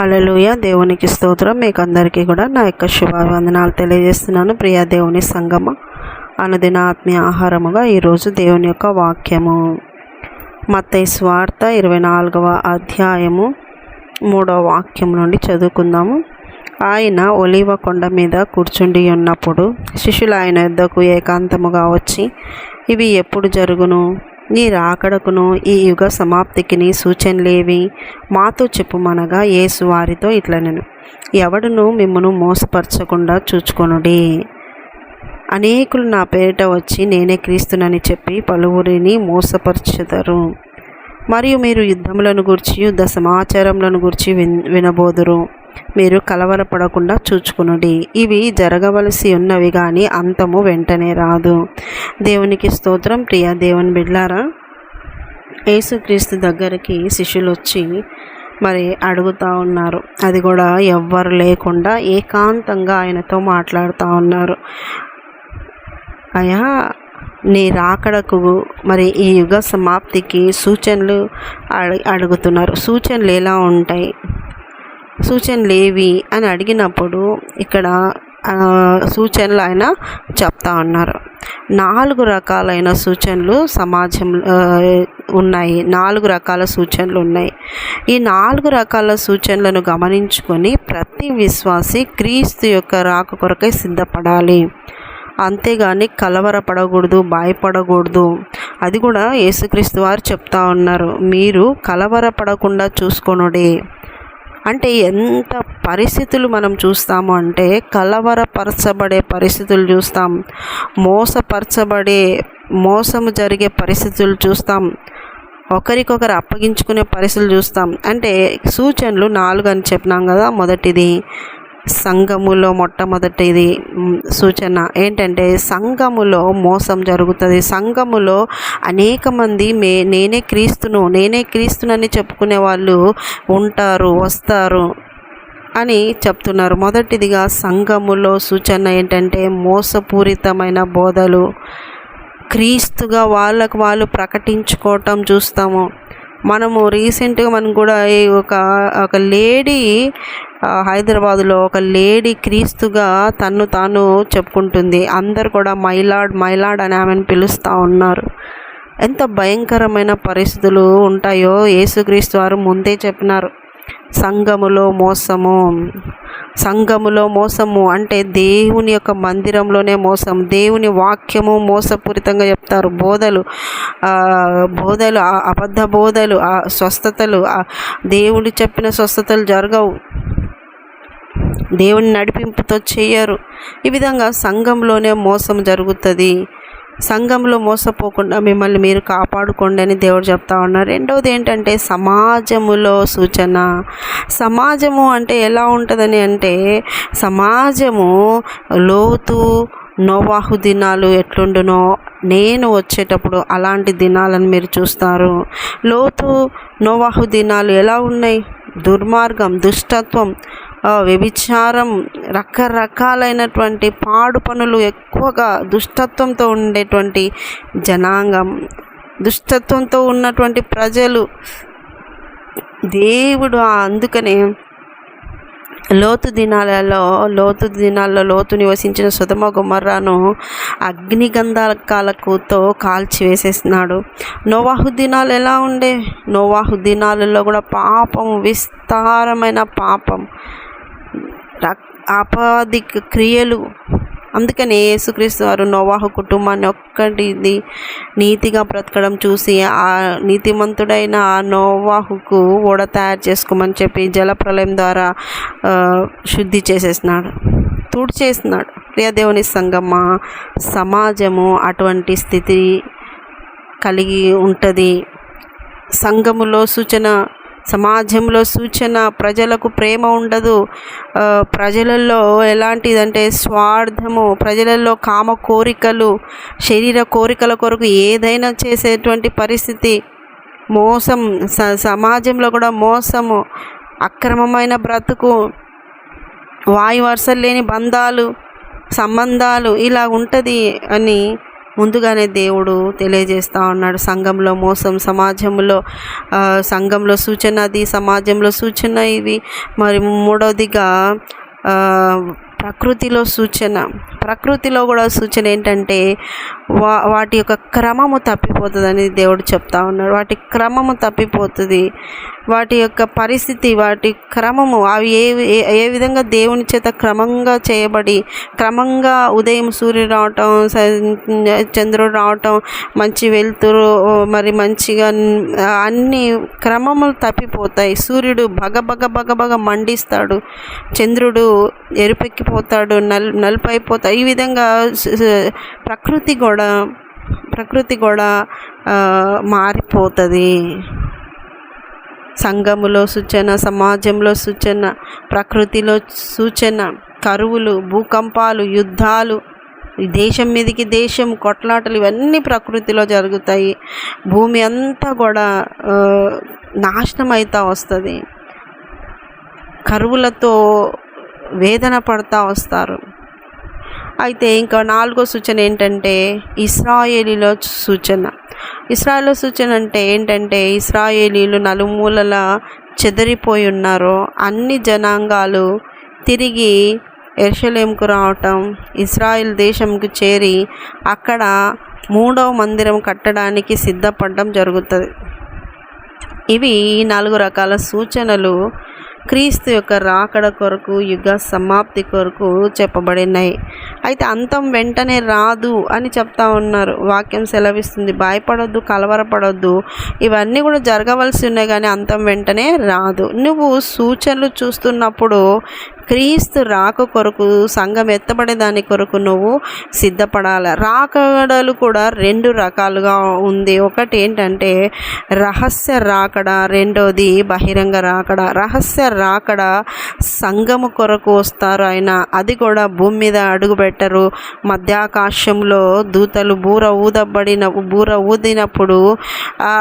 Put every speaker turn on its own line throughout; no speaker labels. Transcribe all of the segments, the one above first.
హల్లెలూయ. దేవునికి స్తోత్రం. మీకు అందరికీ కూడా నా యొక్క శుభాభివందనాలు తెలియజేస్తున్నాను. ప్రియా దేవుని సంగమ అనుదిన ఆత్మీయ ఆహారముగా ఈరోజు దేవుని యొక్క వాక్యము. మత్తయి స్వార్థ ఇరవై నాలుగవ అధ్యాయము మూడవ వాక్యం నుండి చదువుకుందాము. ఆయన ఒలివ కొండ మీద కూర్చుండి ఉన్నప్పుడు శిష్యులు ఆయన యుద్ధకు ఏకాంతముగా వచ్చి ఇవి ఎప్పుడు జరుగును? నీ రాకడకును ఈ యుగ సమాప్తికిని సూచనలేవి మాతో చెప్పుమనగా యేసు వారితో ఇట్లనెను ఎవడును మిమ్మను మోసపరచకుండా చూచుకొనుడి. అనేకులు నా పేరిట వచ్చి నేనే క్రీస్తునని చెప్పి పలువురిని మోసపరచుతారు మరియు మీరు యుద్ధములను గురించి యుద్ధ సమాచారములను గురించి విన్ వినబోదురు. మీరు కలవరపడకుండా చూచుకునుడి. ఇవి జరగవలసి ఉన్నవి కానీ అంతము వెంటనే రాదు. దేవునికి స్తోత్రం. ప్రియ దేవుని బిడ్లారా యేసుక్రీస్తు దగ్గరికి శిష్యులు వచ్చి మరి అడుగుతూ ఉన్నారు. అది కూడా ఎవ్వరు లేకుండా ఏకాంతంగా ఆయనతో మాట్లాడుతూ ఉన్నారు. అయ్యా నీ రాకడకు మరి ఈ యుగ సమాప్తికి సూచనలు అడి అడుగుతున్నారు. సూచనలు ఎలా ఉంటాయి? సూచనలు ఏవి అని అడిగినప్పుడు ఇక్కడ సూచనలు ఆయన చెప్తా ఉన్నారు. నాలుగు రకాలైన సూచనలు సమాజంలో ఉన్నాయి. నాలుగు రకాల సూచనలు ఉన్నాయి. ఈ నాలుగు రకాల సూచనలను గమనించుకొని ప్రతి విశ్వాసి క్రీస్తు యొక్క రాక కొరకై సిద్ధపడాలి. అంతేగాని కలవరపడకూడదు భయపడకూడదు. అది కూడా యేసుక్రీస్తు వారు చెప్తా ఉన్నారు. మీరు కలవరపడకుండా చూసుకొనుడే. అంటే ఎంత పరిస్థితులు మనం చూస్తాము అంటే కలవరపరచబడే పరిస్థితులు చూస్తాం మోసపరచబడే మోసము జరిగే పరిస్థితులు చూస్తాం ఒకరికొకరు అప్పగించుకునే పరిస్థితులు చూస్తాం. అంటే సూచనలు నాలుగు అని చెప్పినాం కదా మొదటిది. సంఘములో మొట్టమొదటిది సూచన ఏంటంటే సంఘములో మోసం జరుగుతుంది. సంఘములో అనేక మంది మే నేనే క్రీస్తును నేనే క్రీస్తునని చెప్పుకునే వాళ్ళు ఉంటారు వస్తారు అని చెప్తున్నారు. మొదటిదిగా సంఘములో సూచన ఏంటంటే మోసపూరితమైన బోధలు. క్రీస్తుగా వాళ్ళకు వాళ్ళు ప్రకటించుకోవటం చూస్తాము. మనము రీసెంట్గా మనం కూడా ఈ ఒక ఒక లేడీ హైదరాబాదులో ఒక లేడీ క్రీస్తుగా తను తాను చెప్పుకుంటుంది. అందరు కూడా మైలాడ్ మైలాడ్ అని ఆమెను పిలుస్తూ ఉన్నారు. ఎంత భయంకరమైన పరిస్థితులు ఉంటాయో యేసుక్రీస్తు వారు ముందే చెప్పినారు. సంఘములో మోసము. సంఘములో మోసము అంటే దేవుని యొక్క మందిరంలోనే మోసం దేవుని వాక్యము మోసపూరితంగా చెప్తారు. బోధలు బోధలు ఆ అబద్ధ బోధలు ఆ స్వస్థతలు దేవుడు చెప్పిన స్వస్థతలు జరగవు. దేవుని నడిపింపుతో చేయరు. ఈ విధంగా సంఘంలోనే మోసం జరుగుతుంది. సంఘంలో మోసపోకుండా మిమ్మల్ని మీరు కాపాడుకోండి అని దేవుడు చెప్తా ఉన్నారు. రెండవది ఏంటంటే సమాజములో సూచన. సమాజము అంటే ఎలా ఉంటుందని అంటే సమాజము లోతు నోవాహు దినాలు ఎట్లుండునో నేను వచ్చేటప్పుడు అలాంటి దినాలను మీరు చూస్తారు. లోతు నోవాహు దినాలు ఎలా ఉన్నాయి? దుర్మార్గం దుష్టత్వం వ్యభిచారం రకరకాలైనటువంటి పాడు పనులు ఎక్కువగా దుష్టత్వంతో ఉండేటువంటి జనాంగం దుష్టత్వంతో ఉన్నటువంటి ప్రజలు. దేవుడు అందుకనే లోతు దినాలలో లోతు దినాల్లో లోతు నివసించిన సుధమ గుమర్రాను అగ్నిగంధకాలకుతో కాల్చి వేసేసినాడు. నోవాహు దినాలు ఎలా ఉండే? నోవాహు దినాలలో కూడా పాపం విస్తారమైన పాపం. రక్ ఆపాది క్రియలు. అందుకనే యేసుక్రీస్తు వారు నోవాహు కుటుంబాన్ని ఒక్కటిది నీతిగా బ్రతకడం చూసి ఆ నీతిమంతుడైన ఆ నోవాహుకు ఓడ తయారు చేసుకోమని చెప్పి జలప్రలయం ద్వారా శుద్ధి చేసేసినాడు. తుడిచేసినాడు ప్రియదేవుని సంగమ్మ సమాజము అటువంటి స్థితి కలిగి ఉంటుంది. సంఘములో సూచన సమాజంలో సూచన ప్రజలకు ప్రేమ ఉండదు. ప్రజలలో ఎలాంటిదంటే స్వార్థము ప్రజలలో కామ కోరికలు శరీర కోరికల కొరకు ఏదైనా చేసేటువంటి పరిస్థితి మోసం స సమాజంలో కూడా మోసము అక్రమమైన బ్రతుకు వాయు వరుసలు లేని బంధాలు సంబంధాలు ఇలా ఉంటుంది అని ముందుగానే దేవుడు తెలియజేస్తూ ఉన్నాడు. సంఘంలో మోసం సమాజంలో సంఘంలో సూచన అది సమాజంలో సూచన ఇవి. మరి మూడవదిగా ప్రకృతిలో సూచన. ప్రకృతిలో కూడా సూచన ఏంటంటే వా వాటి యొక్క క్రమము తప్పిపోతుందని దేవుడు చెప్తా ఉన్నాడు. వాటి క్రమము తప్పిపోతుంది. వాటి యొక్క పరిస్థితి వాటి క్రమము అవి ఏ ఏ- ఏ విధంగా దేవుని చేత క్రమంగా చేయబడి క్రమంగా ఉదయం సూర్యుడు రావటం స- చంద్రుడు రావటం మంచి వెలుతురు మరి మంచిగా అన్ని క్రమములు తప్పిపోతాయి. సూర్యుడు బగ బగ బగ బగ మండిస్తాడు. చంద్రుడు ఎరుపెక్కిపోతాడు నల్ నలుపు ఈ విధంగా ప్రకృతి కూడా ప్రకృతి కూడా మారిపోతుంది. సంఘములో సూచన సమాజంలో సూచన ప్రకృతిలో సూచన కరువులు భూకంపాలు యుద్ధాలు దేశం మీదకి దేశం కొట్లాటలు ఇవన్నీ ప్రకృతిలో జరుగుతాయి. భూమి అంతా కూడా నాశనం అవుతా వస్తుంది. కరువులతో వేదన పడతా వస్తారు. అయితే ఇంకా నాలుగో సూచన ఏంటంటే ఇస్రాయేలీలో సూచన. ఇస్రాయేల్ సూచన అంటే ఏంటంటే ఇస్రాయేలీలు నలుమూలల చెదరిపోయి ఉన్నారు అన్ని జనాంగాలు తిరిగి ఎర్షలేంకు రావటం ఇస్రాయిల్ దేశంకు చేరి అక్కడ మూడవ మందిరం కట్టడానికి సిద్ధపడడం జరుగుతుంది. ఇవి ఈ నాలుగు రకాల సూచనలు క్రీస్తు యొక్క రాకడ కొరకు యుగ సమాప్తి కొరకు చెప్పబడినాయి. అయితే అంతం వెంటనే రాదు అని చెప్తా ఉన్నారు. వాక్యం సెలవిస్తుంది. భయపడొద్దు కలవరపడొద్దు. ఇవన్నీ కూడా జరగవలసి ఉన్నాయి కానీ అంతం వెంటనే రాదు. నువ్వు సూచనలు చూస్తున్నప్పుడు క్రీస్తు రాక కొరకు సంఘం ఎత్తబడే దాని కొరకు నువ్వు సిద్ధపడాలి. రాకడలు కూడా రెండు రకాలుగా ఉంది. ఒకటి ఏంటంటే రహస్య రాకడ. రెండోది బహిరంగ రాకడ. రహస్య రాకడ సంఘము కొరకు వస్తారు ఆయన. అది కూడా భూమి మీద అడుగుపెట్టరు మధ్యాకాశంలో దూతలు బూర ఊదబడిన బూర ఊదినప్పుడు ఆ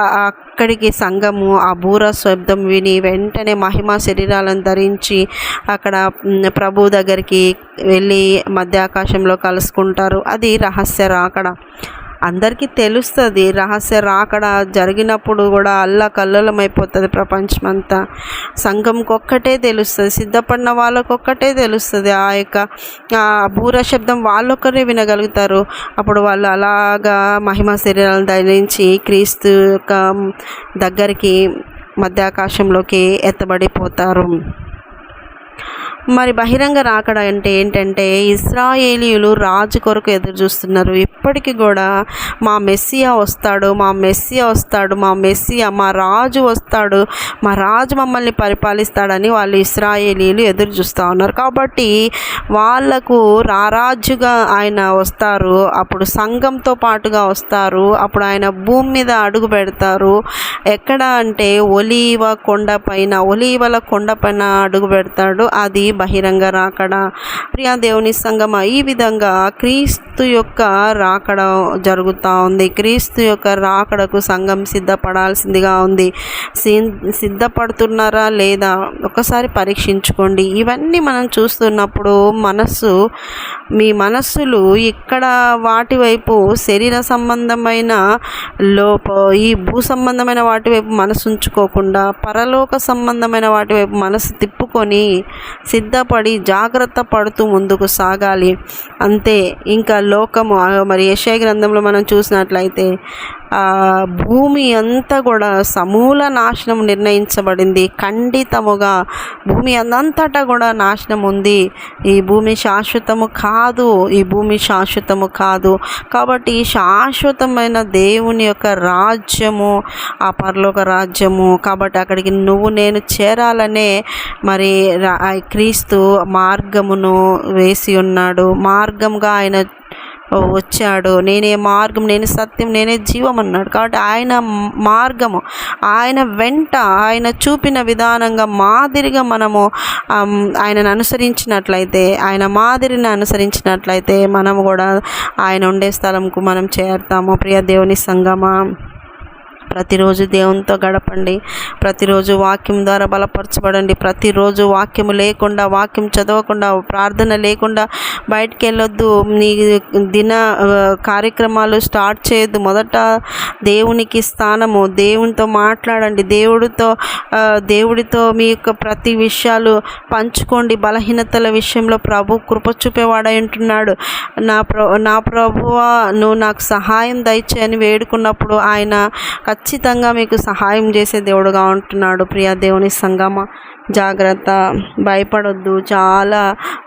అక్కడికి సంఘము ఆ బూర శబ్దం విని వెంటనే మహిమ శరీరాలను ధరించి అక్కడ ప్రభు దగ్గరికి వెళ్ళి మధ్యాకాశంలో కలుసుకుంటారు. అది రహస్య రాకడ అందరికీ తెలుస్తుంది. రహస్య రాకడ జరిగినప్పుడు కూడా అల్లా కల్లోలమైపోతుంది ప్రపంచమంతా. సంఘంకి ఒక్కటే తెలుస్తుంది. సిద్ధపడిన వాళ్ళకొక్కటే తెలుస్తుంది. ఆ యొక్క బూర శబ్దం వాళ్ళొక్కరే వినగలుగుతారు. అప్పుడు వాళ్ళు అలాగా మహిమ శరీరాలను ధరించి క్రీస్తు యొక్క దగ్గరికి మధ్యాకాశంలోకి ఎత్తబడిపోతారు. మరి బహిరంగ రాకడ అంటే ఏంటంటే ఇస్రాయేలీయులు రాజు కొరకు ఎదురు చూస్తున్నారు. ఇప్పటికీ కూడా మా మెస్సియా వస్తాడు మా మెస్సియా వస్తాడు మా మెస్సియా మా రాజు వస్తాడు మా రాజు మమ్మల్ని పరిపాలిస్తాడని వాళ్ళు ఇస్రాయేలీలు ఎదురు చూస్తూ ఉన్నారు. కాబట్టి వాళ్ళకు రారాజుగా ఆయన వస్తారు అప్పుడు సంఘంతో పాటుగా వస్తారు అప్పుడు ఆయన భూమి మీద అడుగు పెడతారు. ఎక్కడ అంటే ఒలీవ కొండ పైన ఒలీవల కొండ పైన అడుగు పెడతాడు. అది బహిరంగ రాకడ. ప్రియా దేవుని సంగమ ఈ విధంగా క్రీస్తు యొక్క రాకడ జరుగుతూ ఉంది. క్రీస్తు యొక్క రాకడకు సంఘం సిద్ధపడాల్సిందిగా ఉంది. సి- సిద్ధపడుతున్నారా లేదా ఒకసారి పరీక్షించుకోండి. ఇవన్నీ మనం చూస్తున్నప్పుడు మనస్సు మీ మనస్సులు ఇక్కడ వాటి వైపు శరీర సంబంధమైన లోప ఈ భూ సంబంధమైన వాటి వైపు మనసు ఉంచుకోకుండా పరలోక సంబంధమైన వాటి వైపు మనసు తిప్పుకొని సిద్ధపడి జాగ్రత్త పడుతూ ముందుకు సాగాలి. అంతే ఇంకా లోకము మరి యశయ గ్రంథంలో మనం చూసినట్లయితే భూమి అంతా కూడా సమూల నాశనం నిర్ణయించబడింది. ఖండితముగా భూమి అంతటా కూడా నాశనం ఉంది. ఈ భూమి శాశ్వతము కాదు. ఈ భూమి శాశ్వతము కాదు. కాబట్టి ఈ శాశ్వతమైన దేవుని యొక్క రాజ్యము ఆ పరలోక రాజ్యము కాబట్టి అక్కడికి నువ్వు నేను చేరాలనే మరి క్రీస్తు మార్గమును వేసి ఉన్నాడు. మార్గంగా ఆయన వచ్చాడు. నేనే మార్గం నేను సత్యం నేనే జీవం అన్నాడు. కాబట్టి ఆయన మార్గము ఆయన వెంట ఆయన చూపిన విధానంగా మాదిరిగా మనము ఆయనను అనుసరించినట్లయితే ఆయన మాదిరిని అనుసరించినట్లయితే మనము కూడా ఆయన ఉండే స్థలంకు మనం చేరుతాము. ప్రియ దేవుని సంగమా. ప్రతిరోజు దేవునితో గడపండి. ప్రతిరోజు వాక్యం ద్వారా బలపరచబడండి. ప్రతిరోజు వాక్యము లేకుండా వాక్యం చదవకుండా ప్రార్థన లేకుండా బయటికి వెళ్ళొద్దు. నీ దిన కార్యక్రమాలు స్టార్ట్ చేయొద్దు. మొదట దేవునికి స్థానము. దేవునితో మాట్లాడండి. దేవుడితో దేవుడితో మీ యొక్క ప్రతి విషయాలు పంచుకోండి. బలహీనతల విషయంలో ప్రభు కృప చూపేవాడై ఉంటున్నాడు. నా ప్ర నా ప్రభువా నువ్వు నాకు సహాయం దయచేయని వేడుకున్నప్పుడు ఆయన ఖచ్చితంగా మీకు సహాయం చేసే దేవుడుగా ఉంటున్నాడు. ప్రియా దేవుని సంగమ జాగ్రత్త భయపడొద్దు. చాలా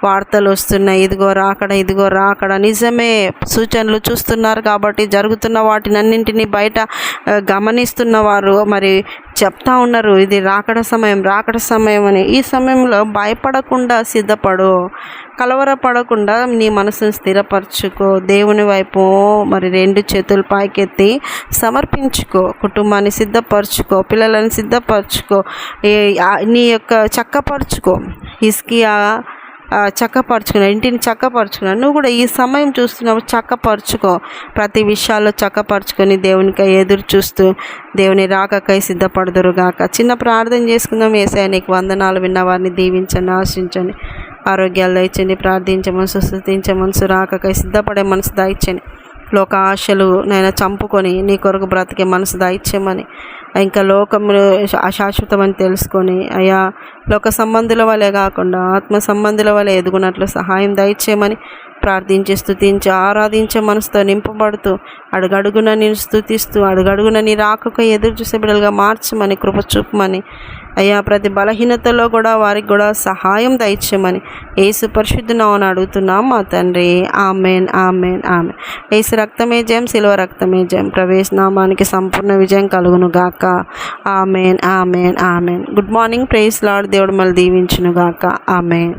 వార్తలు వస్తున్నాయి. ఇదిగో రాకడ ఇదిగో రాకడ నిజమే సూచనలు చూస్తున్నారు కాబట్టి జరుగుతున్న వాటినన్నింటినీ బయట గమనిస్తున్న వారు. మరి చెప్తా ఉన్నారు ఇది రాకడ సమయం రాకడ సమయం అని. ఈ సమయంలో భయపడకుండా సిద్ధపడు కలవరపడకుండా నీ మనసును స్థిరపరచుకో. దేవుని వైపు మరి రెండు చేతులు పైకెత్తి సమర్పించుకో కుటుంబాన్ని సిద్ధపరచుకో పిల్లలను సిద్ధపరచుకో నీ యొక్క చక్కపరుచుకో. ఇస్కియా చక్కపరుచుకున్నా ఇంటిని చక్కపరుచుకున్నా నువ్వు కూడా ఈ సమయం చూస్తున్నప్పుడు చక్కపరుచుకో. ప్రతి విషయాల్లో చక్కపరుచుకొని దేవునికి ఎదురు చూస్తూ దేవుని రాకకై సిద్ధపడదురుగాక చిన్న ప్రార్థన చేసుకుందాం. ఏసఐ నీకు వందనాలు విన్న వారిని దీవించండి ఆశించండి. ఆరోగ్యాలు దయచండి ప్రార్థించమని సుస్థించమని రాకకై సిద్ధపడే మనసు దాయిచ్చండి లోక ఆశలు నేను చంపుకొని నీ కొరకు బ్రతికే మనసు దాయిచ్చేమని ఇంకా లోకములు అశాశ్వతమని తెలుసుకొని అయ్యా లోక సంబంధుల వలె కాకుండా ఆత్మ సంబంధుల వలె ఎదుగునట్లు సహాయం దయచేయమని ప్రార్థించి స్థుతించి ఆరాధించే మనసుతో నింపబడుతూ అడుగడుగున నేను స్థుతిస్తూ అడుగడుగున నీ రాకక ఎదురు చూసే బిడ్డలుగా మార్చమని కృప చూపమని అయ్యా ప్రతి బలహీనతలో కూడా వారికి కూడా సహాయం దయచేయమని ఏసు పరిశుద్ధునామని అడుగుతున్నాం మా తండ్రి. ఆమెన్ ఆమెన్ ఆమె ఏసు రక్తమే జయం శిల్వ రక్తమే జయం. ప్రవేశనామానికి సంపూర్ణ విజయం కలుగును గాక. Amen amen amen. Good morning praise Lord. దేవుడు మళ్ళీ దీవించును గాక. ఆమెన్.